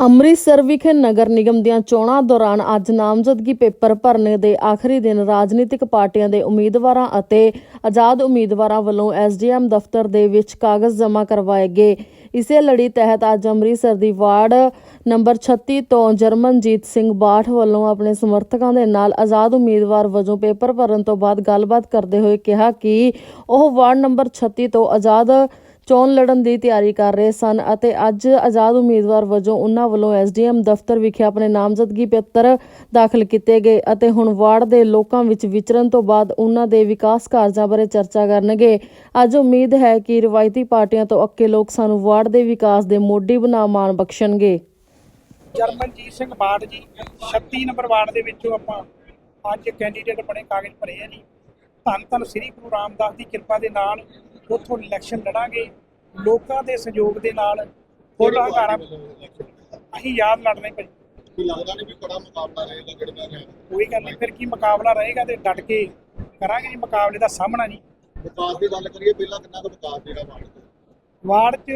ਅੰਮ੍ਰਿਤਸਰ ਵਿਖੇ ਨਗਰ ਨਿਗਮ ਦੀਆਂ ਚੋਣਾਂ ਦੌਰਾਨ ਅੱਜ ਨਾਮਜ਼ਦਗੀ ਪੇਪਰ ਭਰਨੇ ਦੇ ਆਖਰੀ ਦਿਨ ਰਾਜਨੀਤਿਕ ਪਾਰਟੀਆਂ ਦੇ ਉਮੀਦਵਾਰਾਂ ਅਤੇ ਆਜ਼ਾਦ ਉਮੀਦਵਾਰਾਂ ਵੱਲੋਂ ਐਸਡੀਐਮ ਦਫ਼ਤਰ ਦੇ ਵਿੱਚ ਕਾਗਜ਼ ਜਮ੍ਹਾਂ ਕਰਵਾਏ ਗਏ। ਇਸੇ ਲੜੀ ਤਹਿਤ ਅੱਜ ਅੰਮ੍ਰਿਤਸਰ ਦੀ ਵਾਰਡ ਨੰਬਰ 36 ਤੋਂ ਜਰਮਨਜੀਤ ਸਿੰਘ ਬਾਠ ਵੱਲੋਂ ਆਪਣੇ ਸਮਰਥਕਾਂ ਦੇ ਨਾਲ ਆਜ਼ਾਦ ਉਮੀਦਵਾਰ ਵਜੋਂ ਪੇਪਰ ਭਰਨ ਤੋਂ ਬਾਅਦ ਗੱਲਬਾਤ ਕਰਦੇ ਹੋਏ ਕਿਹਾ ਕਿ ਉਹ ਵਾਰਡ ਨੰਬਰ 36 ਤੋਂ ਆਜ਼ਾਦ ਚੋਣ ਲੜਨ ਦੀ ਤਿਆਰੀ ਕਰ ਰਹੇ ਸਨ ਅਤੇ ਅੱਜ ਆਜ਼ਾਦ ਉਮੀਦਵਾਰ ਵਜੋਂ ਉਹਨਾਂ ਵੱਲੋਂ ਐਸਡੀਐਮ ਦਫ਼ਤਰ ਵਿਖੇ ਆਪਣੇ ਨਾਮਜ਼ਦਗੀ ਪੱਤਰ ਦਾਖਲ ਕੀਤੇ ਗਏ ਅਤੇ ਹੁਣ ਵਾਰਡ ਦੇ ਲੋਕਾਂ ਵਿੱਚ ਵਿਚਰਨ ਤੋਂ ਬਾਅਦ ਉਹਨਾਂ ਦੇ ਵਿਕਾਸ ਕਾਰਜਾਂ ਬਾਰੇ ਚਰਚਾ ਕਰਨਗੇ। ਅੱਜ ਉਮੀਦ ਹੈ ਕਿ ਰਵਾਇਤੀ ਪਾਰਟੀਆਂ ਤੋਂ ਅੱਕੇ ਲੋਕ ਸਾਨੂੰ ਵਾਰਡ ਦੇ ਵਿਕਾਸ ਦੇ ਮੋਢੀ ਬਣਾ ਮਾਣ ਬਖਸ਼ਣਗੇ। ਜਰਮਨਜੀਤ ਸਿੰਘ ਬਾੜ ਜੀ 36 ਨੰਬਰ ਵਾਰਡ ਦੇ ਵਿੱਚੋਂ ਆਪਾਂ ਅੱਜ ਕੈਂਡੀਡੇਟ ਬਣੇ, ਕਾਗਜ਼ ਭਰੇ ਆ ਜੀ। ਧੰਨ ਧੰਨ ਸ੍ਰੀ ਗੁਰੂ ਰਾਮਦਾਸ ਦੀ ਕਿਰਪਾ ਦੇ ਨਾਲ ਉੱਥੋਂ ਇਲੈਕਸ਼ਨ ਲੜਾਂਗੇ ਲੋਕਾਂ ਦੇ ਸਹਿਯੋਗ ਦੇ ਨਾਲ ਫੋਟਾ ਘਾਰਾ ਅਸੀਂ ਯਾਦ ਲੜਨੇ ਪਈ ਕੋਈ ਲੱਗਦਾ ਨਹੀਂ ਵੀ ਬੜਾ ਮੁਕਾਬਲਾ ਰਹੇਗਾ ਜਿਹੜਾ ਹੈ ਕੋਈ ਗੱਲ ਨਹੀਂ ਫਿਰ ਕੀ ਮੁਕਾਬਲਾ ਰਹੇਗਾ ਤੇ ਡਟ ਕੇ ਕਰਾਂਗੇ ਜੀ ਮੁਕਾਬਲੇ ਦਾ ਸਾਹਮਣਾ ਜੀ। ਵਿਕਾਸ ਦੀ ਗੱਲ ਕਰੀਏ ਪਹਿਲਾਂ ਕਿੰਨਾ ਕੁ ਵਿਕਾਸ ਜਿਹੜਾ ਵਾਰਡ ਦਾ ਵਾਰਡ 'ਚ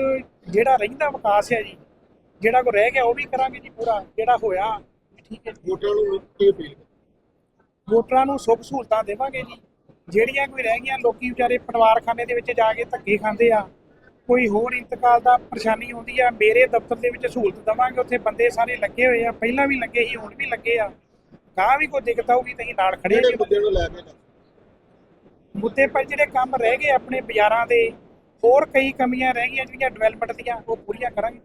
ਜਿਹੜਾ ਰਹਿੰਦਾ ਵਿਕਾਸ ਹੈ ਜੀ ਜਿਹੜਾ ਕੋ ਰਹਿ ਗਿਆ ਉਹ ਵੀ ਕਰਾਂਗੇ ਜੀ ਪੂਰਾ ਜਿਹੜਾ ਹੋਇਆ ਠੀਕ ਹੈ ਜੀ। ਵੋਟਰਾਂ ਨੂੰ ਕੀ ਅਪੀਲ? ਵੋਟਰਾਂ ਨੂੰ ਸੁੱਖ ਸਹੂਲਤਾਂ ਦੇਵਾਂਗੇ ਜੀ। ਜਿਹੜੀਆਂ ਕੋਈ ਰਹਿ ਗਈਆਂ ਲੋਕੀ ਵਿਚਾਰੇ ਪਰਿਵਾਰਖਾਨੇ ਦੇ ਵਿੱਚ ਜਾ ਕੇ ਧੱਕੇ ਖਾਂਦੇ ਆ। ਕੋਈ ਹੋਰ ਇੰਤਕਾਲ ਦਾ ਪਰੇਸ਼ਾਨੀ ਹੁੰਦੀ ਆ ਮੇਰੇ ਦਫ਼ਤਰ ਦੇ ਵਿੱਚ ਸਹੂਲਤ ਦੇਵਾਂਗੇ ਉੱਥੇ ਬੰਦੇ ਸਾਰੇ ਲੱਗੇ ਹੋਏ ਆ ਪਹਿਲਾਂ ਵੀ ਲੱਗੇ ਸੀ ਹੁਣ ਵੀ ਲੱਗੇ ਆ। ਗਾਂ ਵੀ ਕੋਈ ਦਿੱਕਤ ਆਊਗੀ ਤਾਂ ਅਸੀਂ ਨਾਲ ਖੜੇ ਜਿਹੜੇ ਮੁੱਦੇ ਨੂੰ ਲੈ ਕੇ ਮੁੱਦੇ ਪਰ ਜਿਹੜੇ ਕੰਮ ਰਹਿ ਗਏ ਆਪਣੇ ਬਾਜ਼ਾਰਾਂ ਦੇ ਹੋਰ ਕਈ ਕਮੀਆਂ ਰਹਿ ਗਈਆਂ ਜਿਹੜੀਆਂ ਡਿਵੈਲਪਮੈਂਟ ਦੀਆਂ ਉਹ ਪੂਰੀਆਂ ਕਰਾਂਗੇ।